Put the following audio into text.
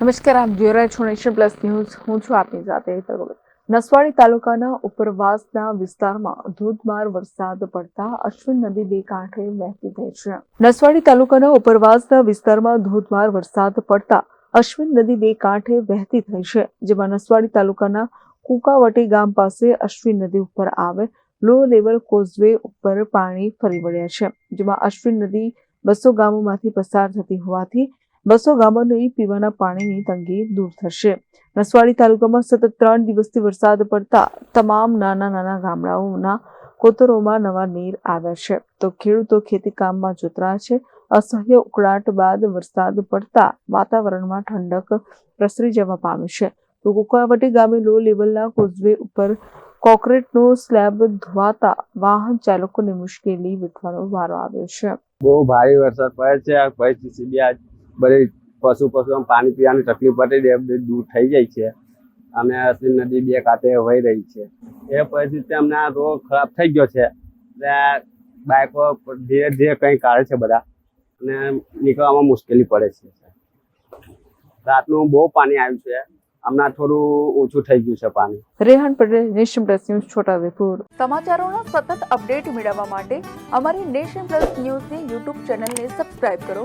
નમસ્કાર, આપ જોઈ રહ્યા છો નેશન પ્લસ ન્યૂઝ. હું છું આપની સાથે નસવાડી તાલુકાના ઉપરવાસના વિસ્તારમાં ધોધમાર વરસાદ પડતા અશ્વિન નદી બે કાંઠે વહેતી થઈ છે. નસવાડી તાલુકાના ઉપરવાસના વિસ્તારમાં ધોધમાર વરસાદ પડતા અશ્વિન નદી બે કાંઠે વહેતી થઈ છે, જેમાં નસવાડી તાલુકાના કુકાવટી ગામ પાસે અશ્વિન નદી ઉપર આવે લો લેવલ કોઝવે ઉપર પાણી ફરી વળ્યા છે, જેમાં અશ્વિન નદી બસો ગામોમાંથી પસાર થતી હોવાથી બસો ગામોની પીવાના પાણીની તંગી દૂર થશે. નસવાડી તાલુકામાં સતત ત્રણ દિવસથી વરસાદ પડતા તમામ નાના નાના ગામડાઓના કોતરોમાં નવા નીર આવ્યા છે. તો ખેડૂતો ખેતી કામમાં જોતરા છે. અસહ્ય ઉકળાટ બાદ વરસાદ પડતા વાતાવરણમાં ઠંડક પ્રસરી જવા પામી છે. તો કુકવાવટી ગામે લો લેવલના કોઝવે ઉપર કોન્ક્રીટનો સ્લેબ ધોવાતા વાહન ચાલકોને મુશ્કેલી વેઠવાનો વારો આવ્યો છે. બહુ ભારે વરસાદ પડે છે. આ પરિસ્થિતિ આ બધી પશુ પશુ પાણી પીવાની તકલીફ પડે બધી દૂર થઈ જાય છે. અને નદી બે કાંઠે વહી રહી છે. એ પરિસ્થિતિ અમને આ રોડ ખરાબ થઈ ગયો છે. એટલે બાઇકો ધીરે ધીરે કંઈ કાઢે છે બધા. અને નીકળવામાં મુશ્કેલી પડે છે. રાતનું બહુ પાણી આવ્યું છે. હમણાં થોડું ઓછું થઈ ગયું છે પાણી. Rehan Patel nation plus news Chhota Udepur. સમાચારોના સતત અપડેટ મેળવવા માટે અમારી નેશન પ્લસ ન્યૂઝની યુટ્યુબ ચેનલને સબસ્ક્રાઇબ કરો.